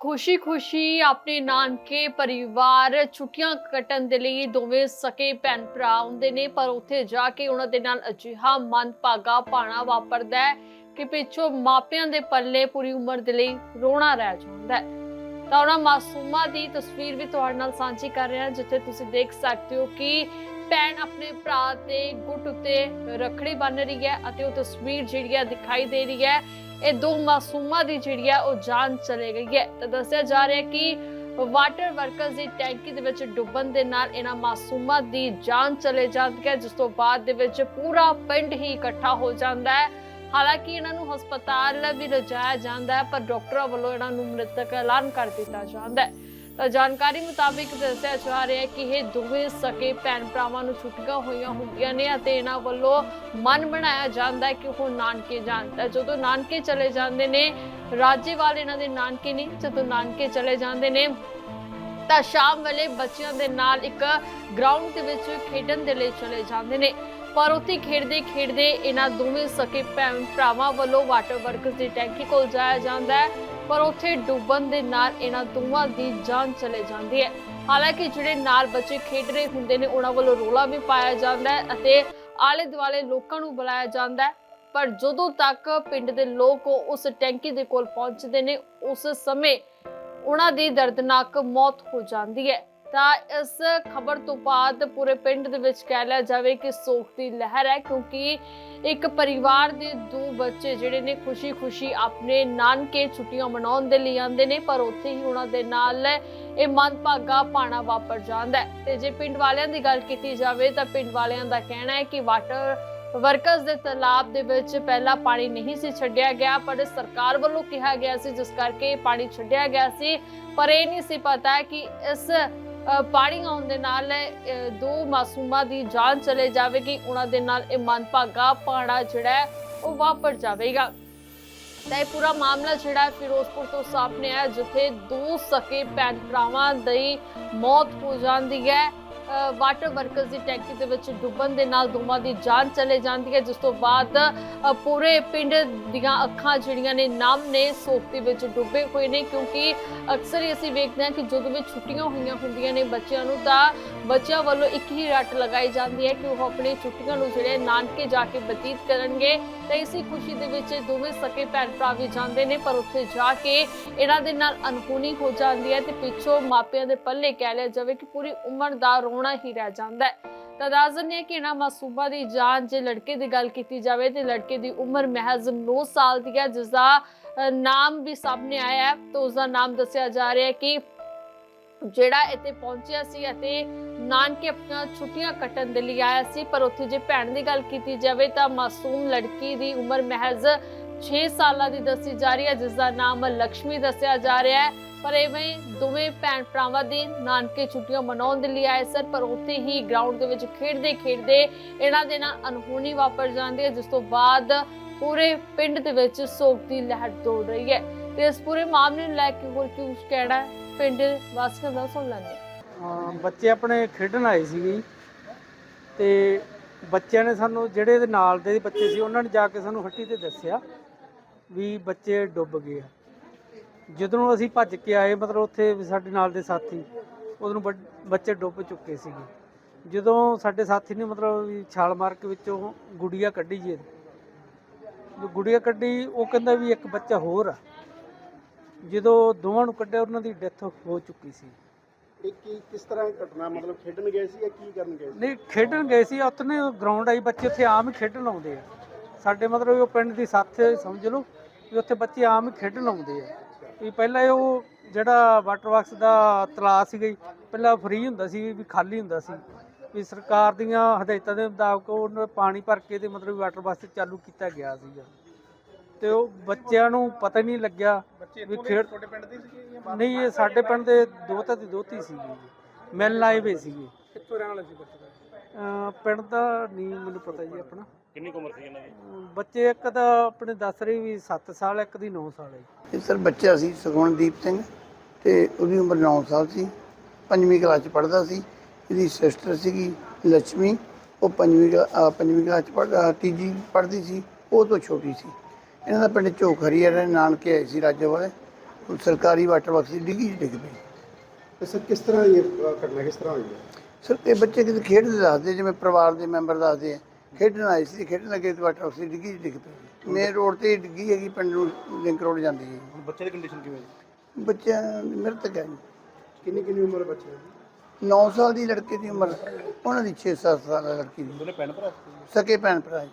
ਖੁਸ਼ੀ-ਖੁਸ਼ੀ ਆਪਣੇ ਨਾਨਕੇ ਪਰਿਵਾਰ ਛੁੱਟੀਆਂ ਕੱਟਣ ਦੇ ਲਈ ਦੋਵੇਂ ਸਕੇ ਭੈਣ ਭਰਾ ਆਉਂਦੇ ਨੇ, ਪਰ ਉੱਥੇ ਜਾ ਕੇ ਉਹਨਾਂ ਦੇ ਨਾਲ ਅਜਿਹਾ ਮਨਭਾਗਾ ਪਾਣਾ ਵਾਪਰਦਾ ਹੈ ਕਿ ਪਿੱਛੋਂ ਮਾਪਿਆਂ ਦੇ ਪੱਲੇ ਪੂਰੀ ਉਮਰ ਦੇ ਲਈ ਰੋਣਾ ਰਹਿ ਜਾਂਦਾ ਹੈ। ਤਾਂ ਉਹਨਾਂ ਮਾਸੂਮਾਂ ਦੀ ਤਸਵੀਰ ਵੀ ਤੁਹਾਡੇ ਨਾਲ ਸਾਂਝੀ ਕਰ ਰਿਹਾ ਜਿੱਥੇ ਤੁਸੀਂ ਦੇਖ ਸਕਦੇ ਹੋ ਕਿ ਭੈਣ ਆਪਣੇ ਭਰਾ ਤੇ ਗੁੱਟ ਉੱਤੇ ਰੱਖੜੀ ਬੰਨ ਰਹੀ ਹੈ ਅਤੇ ਉਹ ਤਸਵੀਰ ਜਿਹੜੀ ਹੈ ਦਿਖਾਈ ਦੇ ਰਹੀ ਹੈ। ਇਹ ਦੋ ਮਾਸੂਮਾਂ ਦੀ ਜਿਹੜੀ ਹੈ ਉਹ ਜਾਨ ਚਲੇ ਗਈ ਹੈ। ਤਾਂ ਦੱਸਿਆ ਜਾ ਰਿਹਾ ਹੈ ਕਿ ਵਾਟਰ ਵਰਕਰਸ ਦੀ ਟੈਂਕੀ ਦੇ ਵਿੱਚ ਡੁੱਬਣ ਦੇ ਨਾਲ ਇਹਨਾਂ ਮਾਸੂਮਾਂ ਦੀ ਜਾਨ ਚਲੇ ਜਾਂਦੀ ਹੈ, ਜਿਸ ਤੋਂ ਬਾਅਦ ਦੇ ਵਿੱਚ ਪੂਰਾ ਪਿੰਡ ਹੀ ਇਕੱਠਾ ਹੋ ਜਾਂਦਾ ਹੈ। ਹਾਲਾਂਕਿ ਇਹਨਾਂ ਨੂੰ ਹਸਪਤਾਲ ਵੀ ਲਿਜਾਇਆ ਜਾਂਦਾ ਹੈ, ਪਰ ਡਾਕਟਰਾਂ ਵੱਲੋਂ ਇਹਨਾਂ ਨੂੰ ਮ੍ਰਿਤਕ ਐਲਾਨ ਕਰ ਦਿੱਤਾ ਜਾਂਦਾ ਹੈ। ਜਾਣਕਾਰੀ ਮੁਤਾਬਿਕ ਦੱਸਿਆ ਜਾ ਰਿਹਾ ਹੈ ਕਿ ਇਹ ਦੋਵੇਂ ਸਕੇ ਭੈਣ ਭਰਾਵਾਂ ਨੂੰ ਛੁੱਟੀਆਂ ਹੋਈਆਂ ਹੁੰਦੀਆਂ ਨੇ ਅਤੇ ਇਹਨਾਂ ਵੱਲੋਂ ਮਨ ਬਣਾਇਆ ਜਾਂਦਾ ਹੈ ਕਿ ਉਹ ਨਾਨਕੇ ਜਾਣ ਤਾਂ ਜਦੋਂ ਨਾਨਕੇ ਚਲੇ ਜਾਂਦੇ ਨੇ, ਰਾਜੇ ਵਾਲੇ ਇਹਨਾਂ ਦੇ ਨਾਨਕੇ ਨਹੀਂ, ਜਦੋਂ ਨਾਨਕੇ ਚਲੇ ਜਾਂਦੇ ਨੇ, ਤਾਂ ਸ਼ਾਮ ਵੇਲੇ ਬੱਚਿਆਂ ਦੇ ਨਾਲ ਇੱਕ ਗਰਾਊਂਡ ਦੇ ਵਿੱਚ ਖੇਡਣ ਦੇ ਲਈ ਚਲੇ ਜਾਂਦੇ ਨੇ। ਪਰ ਉੱਥੇ ਖੇਡਦੇ ਖੇਡਦੇ ਇਹਨਾਂ ਦੋਵੇਂ ਸਕੇ ਭੈਣ ਭਰਾਵਾਂ ਵੱਲੋਂ ਵਾਟਰ ਵਰਕਸ ਦੀ ਟੈਂਕੀ ਕੋਲ ਜਾਇਆ ਜਾਂਦਾ ਹੈ। ਪਰ ਉੱਥੇ ਡੁੱਬਣ ਦੇ ਨਾਲ ਇਹਨਾਂ ਦੋਵਾਂ ਦੀ ਜਾਨ ਚਲੇ ਜਾਂਦੀ ਹੈ। ਹਾਲਾਂਕਿ ਜਿਹੜੇ ਨਾਲ ਬੱਚੇ ਖੇਡ ਰਹੇ ਹੁੰਦੇ ਨੇ, ਉਹਨਾਂ ਵੱਲੋਂ ਰੋਲਾ ਵੀ ਪਾਇਆ ਜਾਂਦਾ ਹੈ ਅਤੇ ਆਲੇ ਦੁਆਲੇ ਲੋਕਾਂ ਨੂੰ ਬੁਲਾਇਆ ਜਾਂਦਾ ਹੈ। ਪਰ ਜਦੋਂ ਤੱਕ ਪਿੰਡ ਦੇ ਲੋਕ ਉਸ ਟੈਂਕੀ ਦੇ ਕੋਲ ਪਹੁੰਚਦੇ ਨੇ, ਉਸ ਸਮੇਂ ਉਹਨਾਂ ਦੀ ਦਰਦਨਾਕ ਮੌਤ ਹੋ ਜਾਂਦੀ ਹੈ। ਤਾਂ ਇਸ ਖਬਰ ਤੋਂ ਬਾਅਦ ਪੂਰੇ ਪਿੰਡ ਦੇ ਵਿੱਚ ਕਹਿ ਲਿਆ ਜਾਵੇ ਕਿ ਸੋਗ ਦੀ ਲਹਿਰ ਹੈ, ਕਿਉਂਕਿ ਇੱਕ ਪਰਿਵਾਰ ਦੇ ਦੋ ਬੱਚੇ ਜਿਹੜੇ ਨੇ ਖੁਸ਼ੀ-ਖੁਸ਼ੀ ਆਪਣੇ ਨਾਨਕੇ ਛੁੱਟੀਆਂ ਮਨਾਉਣ ਦੇ ਲਈ ਆਉਂਦੇ ਨੇ, ਪਰ ਉੱਥੇ ਹੀ ਉਹਨਾਂ ਦੇ ਨਾਲ ਇਹ ਮੰਦਭਾਗਾ ਪਾਣਾ ਵਾਪਰ ਜਾਂਦਾ ਹੈ। ਤੇ ਜੇ ਪਿੰਡ ਵਾਲਿਆਂ ਦੀ ਗੱਲ ਕੀਤੀ ਜਾਵੇ ਤਾਂ ਪਿੰਡ ਵਾਲਿਆਂ ਦਾ ਕਹਿਣਾ ਹੈ ਕਿ ਵਾਟਰ ਵਰਕਰਸ ਦੇ ਤਲਾਬ ਦੇ ਵਿੱਚ ਪਹਿਲਾਂ ਪਾਣੀ ਨਹੀਂ ਸੀ ਛੱਡਿਆ ਗਿਆ, ਪਰ ਸਰਕਾਰ ਵੱਲੋਂ ਕਿਹਾ ਗਿਆ ਸੀ, ਜਿਸ ਕਰਕੇ ਪਾਣੀ ਛੱਡਿਆ ਗਿਆ ਸੀ। ਪਰ ਇਹ ਨਹੀਂ ਸੀ ਪਤਾ ਕਿ ਇਸ ਪਾਣੀ ਆਉਣ ਦੇ ਨਾਲ ਦੋ ਮਾਸੂਮਾਂ ਦੀ ਜਾਨ ਚਲੇ ਜਾਵੇਗੀ। ਉਹਨਾਂ ਦੇ ਨਾਲ ਇਹ ਮਨਭਾਗਾ ਪਾਣਾ ਜਿਹੜਾ ਹੈ, ਉਹ ਵਾਪਰ ਜਾਵੇਗਾ। ਤਾਂ ਇਹ ਪੂਰਾ ਮਾਮਲਾ ਜਿਹੜਾ ਫਿਰੋਜ਼ਪੁਰ ਤੋਂ ਸਾਹਮਣੇ ਆਇਆ, ਜਿੱਥੇ ਦੋ ਸਕੇ ਭੈਣ ਭਰਾਵਾਂ ਦੀ ਮੌਤ ਹੋ ਜਾਂਦੀ ਹੈ। ਵਾਟਰ ਵਰਕਰਸ ਦੀ ਟੈਂਕੀ ਦੇ ਵਿੱਚ ਡੁੱਬਣ ਦੇ ਨਾਲ ਦੋਵਾਂ ਦੀ ਜਾਨ ਚਲੇ ਜਾਂਦੀ ਹੈ, ਜਿਸ ਤੋਂ ਬਾਅਦ ਪੂਰੇ ਪਿੰਡ ਦੀਆਂ ਅੱਖਾਂ ਜਿਹੜੀਆਂ ਨੇ ਨਮ ਨੇ ਸੋਗ ਦੇ ਵਿੱਚ ਡੁੱਬੇ ਹੋਏ ਨੇ, ਕਿਉਂਕਿ ਅਕਸਰ ਹੀ ਅਸੀਂ ਵੇਖਦੇ ਹਾਂ ਕਿ ਜਦੋਂ ਵੀ ਛੁੱਟੀਆਂ ਹੋਈਆਂ ਹੁੰਦੀਆਂ ਨੇ ਬੱਚਿਆਂ ਨੂੰ ਤਾਂ ਬੱਚਿਆਂ ਵੱਲੋਂ ਇੱਕ ਹੀ ਰੱਟ ਲਗਾਈ ਜਾਂਦੀ ਹੈ ਕਿ ਉਹ ਆਪਣੀ ਛੁੱਟੀਆਂ ਨੂੰ ਜਿਹੜੇ ਨਾਨਕੇ ਜਾ ਕੇ ਬਤੀਤ ਕਰਨਗੇ। ਤਾਂ ਇਸੇ ਖੁਸ਼ੀ ਦੇ ਵਿੱਚ ਦੋਵੇਂ ਸਕੇ ਭੈਣ ਭਰਾ ਵੀ ਜਾਂਦੇ ਨੇ, ਪਰ ਉੱਥੇ ਜਾ ਕੇ ਇਹਨਾਂ ਦੇ ਨਾਲ ਅਨਹੋਣੀ ਹੋ ਜਾਂਦੀ ਹੈ ਤੇ ਪਿੱਛੋਂ ਮਾਪਿਆਂ ਦੇ ਪੱਲੇ ਕਹਿ ਲਿਆ ਜਾਵੇ ਕਿ ਪੂਰੀ ਉਮਰ ਦਾ ਰੋਣ ਹੀ ਰਹਿ ਜਾਂਦਾ ਹੈ। ਤਾਂ ਦੱਸ ਦਿੰਦੇ ਕਿ ਇਹਨਾਂ ਮਾਸੂਮਾਂ ਦੀ ਜਾਨ ਜੇ ਲੜਕੇ ਦੀ ਗੱਲ ਕੀਤੀ ਜਾਵੇ ਤੇ ਲੜਕੇ ਦੀ ਉਮਰ ਮਹਿਜ਼ 9 ਸਾਲ ਦੀ ਹੈ ਜਿਸ ਦਾ ਨਾਮ ਵੀ ਸਾਹਮਣੇ ਆਇਆ ਹੈ। ਤਾਂ ਉਸ ਦਾ ਨਾਮ ਦੱਸਿਆ ਜਾ ਰਿਹਾ ਹੈ ਕਿ ਜਿਹੜਾ ਇੱਥੇ ਪਹੁੰਚਿਆ ਸੀ ਅਤੇ ਨਾਨਕੇ ਆਪਣਾ ਛੁੱਟੀਆਂ ਕੱਟਣ ਦੇ ਲਈ ਆਇਆ ਸੀ, ਪਰ ਉੱਥੇ ਜੇ ਭੈਣ ਦੀ ਗੱਲ ਕੀਤੀ ਜਾਵੇ ਤਾਂ ਮਾਸੂਮ ਲੜਕੀ ਦੀ ਉਮਰ ਮਹਿਜ਼ 6 ਸਾਲਾਂ ਦੀ ਦੱਸੀ ਜਾ ਰਹੀ ਹੈ ਜਿਸ ਦਾ ਨਾਮ ਲక్ష్ਮੀ ਦੱਸਿਆ ਜਾ ਰਿਹਾ ਹੈ। ਪਰ ਐਵੇਂ ਦੋਵੇਂ ਭੈਣ ਭਰਾਵਾਂ ਦੀ ਨਾਨਕੇ ਛੁੱਟੀਆਂ ਮਨਾਉਣ ਦੇ ਲਈ ਆਏ ਸਨ, ਪਰ ਉੱਥੇ ਹੀ ਗਰਾਊਂਡ ਦੇ ਵਿੱਚ ਖੇਡਦੇ ਖੇਡਦੇ ਇਹਨਾਂ ਦੇ ਨਾਲ ਅਨਹੋਣੀ ਵਾਪਰ ਜਾਂਦੀ ਹੈ, ਜਿਸ ਤੋਂ ਬਾਅਦ ਪੂਰੇ ਪਿੰਡ ਦੇ ਵਿੱਚ ਸੋਗ ਦੀ ਲਹਿਰ ਦੌੜ ਰਹੀ ਹੈ। ਤੇ ਇਸ ਪੂਰੇ ਮਾਮਲੇ ਨੂੰ ਲੈ ਕੇ ਹੋਰ ਕੀ ਕੁਝ ਕਹਿਣਾ ਪਿੰਡ ਵਾਸੀਆਂ ਦਾ ਸੁਣ ਲੈਂਦੇ ਹਾਂ। ਬੱਚੇ ਆਪਣੇ ਖੇਡਣ ਆਏ ਸੀਗੇ ਤੇ ਬੱਚਿਆਂ ਨੇ ਸਾਨੂੰ ਜਿਹੜੇ ਇਹਦੇ ਨਾਲ ਦੇ ਬੱਚੇ ਸੀ, ਉਹਨਾਂ ਨੇ ਜਾ ਕੇ ਸਾਨੂੰ ਹੱਟੀ ਤੇ ਦੱਸਿਆ। ਵੀ ਬੱਚੇ ਡੁੱਬ ਗਏ ਆ। ਜਦੋਂ ਅਸੀਂ ਭੱਜ ਕੇ ਆਏ ਮਤਲਬ ਉੱਥੇ ਸਾਡੇ ਨਾਲ ਦੇ ਸਾਥੀ ਉਦੋਂ ਨੂੰ ਬੱਚ- ਡੁੱਬ ਚੁੱਕੇ ਸੀਗੇ। ਜਦੋਂ ਸਾਡੇ ਸਾਥੀ ਨੇ ਮਤਲਬ ਛਾਲ ਮਾਰ ਕੇ ਵਿੱਚੋਂ ਗੁੜੀਆ ਕੱਢੀ ਜੀ ਗੁੜੀਆ ਕੱਢੀ ਉਹ ਕਹਿੰਦਾ ਵੀ ਇੱਕ ਬੱਚਾ ਹੋਰ ਆ। ਜਦੋਂ ਦੋਵਾਂ ਨੂੰ ਕੱਢਿਆ ਉਹਨਾਂ ਦੀ ਡੈਥ ਹੋ ਚੁੱਕੀ ਸੀ। ਇਹ ਕੀ ਕਿਸ ਤਰ੍ਹਾਂ ਦੀ ਘਟਨਾ ਮਤਲਬ ਖੇਡਣ ਗਏ ਸੀ ਜਾਂ ਕੀ ਕਰਨ ਗਏ ਸੀ? ਨਹੀਂ ਖੇਡਣ ਗਏ ਸੀ। ਉੱਥੇ ਗਰਾਊਂਡ ਆਈ ਬੱਚੇ ਉੱਥੇ ਆਮ ਹੀ ਖੇਡਣ ਆਉਂਦੇ ਆ। ਸਾਡੇ ਮਤਲਬ ਉਹ ਪਿੰਡ ਦੀ ਸਾਥ ਸਮਝ ਲਓ। ਵੀ ਉੱਥੇ ਬੱਚੇ ਆਮ ਹੀ ਖੇਡਣ ਆਉਂਦੇ ਆ। ਵੀ ਪਹਿਲਾਂ ਉਹ ਜਿਹੜਾ ਵਾਟਰ ਬਾਕਸ ਦਾ ਤਲਾਅ ਸੀਗਾ ਜੀ, ਪਹਿਲਾਂ ਫ੍ਰੀ ਹੁੰਦਾ ਸੀ ਵੀ ਖਾਲੀ ਹੁੰਦਾ ਸੀ। ਵੀ ਸਰਕਾਰ ਦੀਆਂ ਹਦਾਇਤਾਂ ਦੇ ਮੁਤਾਬਕ ਉਹਨਾਂ ਪਾਣੀ ਭਰ ਕੇ ਤੇ ਮਤਲਬ ਵਾਟਰ ਬਾਕਸ ਚਾਲੂ ਕੀਤਾ ਗਿਆ ਸੀਗਾ। ਤੇ ਉਹ ਬੱਚਿਆਂ ਨੂੰ ਪਤਾ ਹੀ ਨਹੀਂ ਲੱਗਿਆ ਵੀ ਖੇਡ ਤੁਹਾਡੇ ਪਿੰਡ ਦੇ ਸੀ ਨਹੀਂ ਇਹ ਸਾਡੇ ਪਿੰਡ ਦੇ ਦੋਤਾ ਦੀ ਦੋਤੀ ਜੀ। ਮਿਲਣ ਆਏ ਹੋਏ ਸੀਗੇ। ਕਿੱਥੋਂ ਰਹਿਣ ਵਾਲੇ ਸੀ ਬੱਚੇ? ਪਿੰਡ ਦਾ ਨਹੀਂ ਮੈਨੂੰ ਪਤਾ ਜੀ ਆਪਣਾ। ਕਿੰਨੀ ਕੁ ਉਮਰ ਸੀ ਇਹਨਾਂ ਦੀ? ਅਹ ਬੱਚੇ ਇੱਕ ਦਾ ਆਪਣੇ ਦੱਸ ਰਹੀ ਵੀ 7 ਸਾਲ ਇੱਕ ਦੀ 9 ਸਾਲ ਹੈ ਜੀ। ਇਹ ਸਰ ਬੱਚਾ ਸੀ ਸੁਖਮਨਦੀਪ ਸਿੰਘ ਤੇ ਉਹਦੀ ਉਮਰ 9 ਸਾਲ ਸੀ। ਪੰਜਵੀਂ ਕਲਾਸ ਚ ਪੜ੍ਹਦਾ ਸੀ। ਇਹਦੀ ਸਿਸਟਰ ਸੀਗੀ ਲక్ష్ਮੀ ਉਹ ਪੰਜਵੀਂ ਕਲਾ- ਅਹ ਪੰਜਵੀਂ ਕਲਾਸ ਚ ਪੜ੍ਹਦਾ ਤੀਜੀ ਪੜ੍ਹਦੀ ਸੀ। ਉਹ ਤੋਂ ਛੋਟੀ ਸੀ। ਇਹਨਾਂ ਦਾ ਪਿੰਡ ਝੋਖਰੀ ਹੈ ਨਾਨਕੇ ਆਏ ਸੀ ਰਾਜੋ ਵਾਲੇ। ਉਹ ਸਰਕਾਰੀ ਵਾਟਰ ਬਾਕਸ ਦੀ ਡਿੱਗੀ 'ਚ ਡਿੱਗ ਪਈ ਤੇ ਸਰ ਕਿਸ ਤਰ੍ਹਾਂ ਇਹ ਅ, ਘਟਨਾ ਕਿਸ ਤਰ੍ਹਾਂ ਹੋਈ ਹੈ? ਸਰ ਇਹ ਬੱਚੇ ਕਿਤੇ ਖੇਡਦੇ ਦੱਸਦੇ ਜਿਵੇਂ ਪਰਿਵਾਰ ਦੇ ਮੈਂਬਰ ਦੱਸਦੇ ਆ। ਖੇਡਣ ਆਏ ਸੀ ਖੇਡਣ ਲੱਗੇ ਤੇ ਵਾਟਰ ਦੀ ਡਿੱਗੀ ਡਿੱਗ ਪਈ ਮੇਨ ਰੋਡ ਤੇ ਹੀ ਡਿੱਗੀ ਹੈਗੀ ਪਿੰਡ ਨੂੰ ਲਿੰਕ ਰੋਡ ਜਾਂਦੀ ਹੈ। ਹੁਣ ਬੱਚੇ ਦੀ ਕੰਡੀਸ਼ਨ ਕਿਵੇਂ ਹੈ ਬੱਚਿਆਂ ਦੀ ਮ੍ਰਿਤਕ ਹੈ ਕਿੰਨੀ ਕਿੰਨੀ ਉਮਰ ਬੱਚੇ ਦੀ? 9 ਸਾਲ ਦੀ ਲੜਕੇ ਦੀ ਉਮਰ ਉਹਨਾਂ ਦੀ 6-7 ਸਾਲ ਦੀ ਲੜਕੀ ਦੀ। ਦੋਨੇ ਭੈਣ ਭਰਾ ਸਕੇ ਭੈਣ ਭਰਾ ਜੀ।